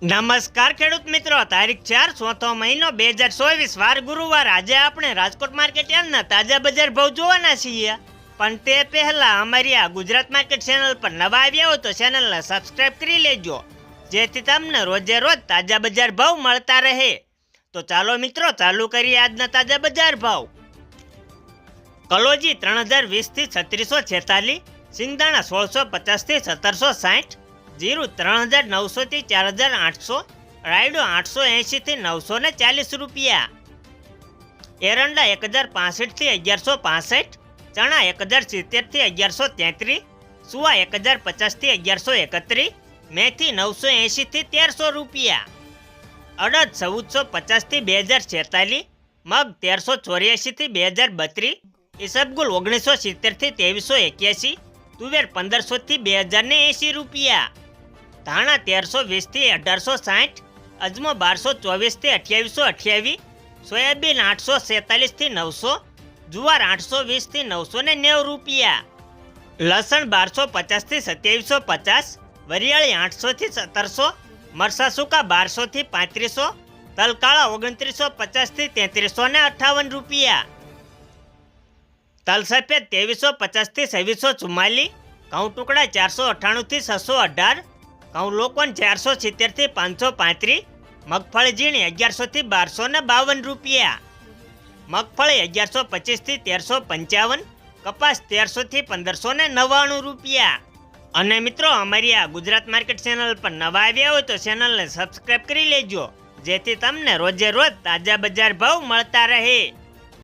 નમસ્કાર ખેડૂત મિત્રો, તારીખ ચાર, ચોથો મહિનો બે હજાર ચોવીસ, વાર ગુરુવાર. આજે આપણે રાજકોટ માર્કેટ યાર્ડના તાજા બજાર ભાવ જોવાના છીએ. પણ તે પહેલા અમારી આ ગુજરાત માર્કેટ ચેનલ પર નવા આવ્યા હોય તો ચેનલને સબસ્ક્રાઇબ કરી લેજો, જેથી તમને રોજે રોજ તાજા બજાર ભાવ મળતા રહે. તો ચાલો મિત્રો, ચાલુ કરીએ આજના તાજા બજાર ભાવ. કલોજી ત્રણ હજાર વીસથી છત્રીસો છેતાલીસ સિંગદાણા સોળસો પચાસથી સત્તરસો સાઠ જીરું ત્રણ હજાર નવસોથી ચાર હજાર આઠસો, રાયડો આઠસો એંશીથી નવસો ને ચાલીસ રૂપિયા. એરંડા એક હજાર પાસઠથી અગિયારસો પાસઠ, ચણા એક હજાર સિત્તેરથી અગિયારસો તેત્રીસ, સુવા એક હજાર પચાસથી અગિયારસો એકત્રીસ, મેથી નવસો એંશીથી તેરસો રૂપિયા. અડદ ચૌદસો પચાસથી બે હજાર છેતાલીસ, મગ તેરસો ચોર્યાસીથી બે હજાર બત્રીસ, ઈસબગુલ ઓગણીસો સિત્તેરથી ત્રેવીસો એક્યાસી, તુવેર પંદરસોથી બે હજાર ને એંશી રૂપિયા. ધાણા તેરસો વીસથી અઢારસો સાઠ, અજમો બારસો ચોવીસથી અઠ્યાવીસો અઠ્યાવીસ સોયાબીન આઠસો સેતાલીસથી નવસો, જુવાર આઠસો વીસથી નવસો ને નેવું રૂપિયા. લસણ બારસો પચાસથી સત્યાવીસો પચાસ, વરિયાળી આઠસોથી સત્તરસો, મરસા સૂકા બારસોથી પાંત્રીસો, તલકાળા ઓગણત્રીસો પચાસથી તેત્રીસો ને અઠ્ઠાવન રૂપિયા. તલ સફેદ ત્રેવીસો પચાસથી છવ્વીસો ચુમ્માલીસ, ઘઉં ટુકડા ચારસો અઠ્ઠાણુંથી છસો અઢાર ઘઉં લોકોન ચારસો સિત્તેરથી પાંચસો પાંત્રીસ, મગફળી ઝીણી અગિયારસોથી બારસો ને બાવન રૂપિયા. મગફળી અગિયારસો પચીસથી તેરસો પંચાવન, કપાસ તેરસોથી પંદરસો ને નવ્વાણું રૂપિયા. અને મિત્રો, અમારી આ ગુજરાત માર્કેટ ચેનલ પર નવા આવ્યા હોય તો ચેનલને સબસ્ક્રાઈબ કરી લેજો, જેથી તમને રોજે રોજ તાજા બજાર ભાવ મળતા રહે.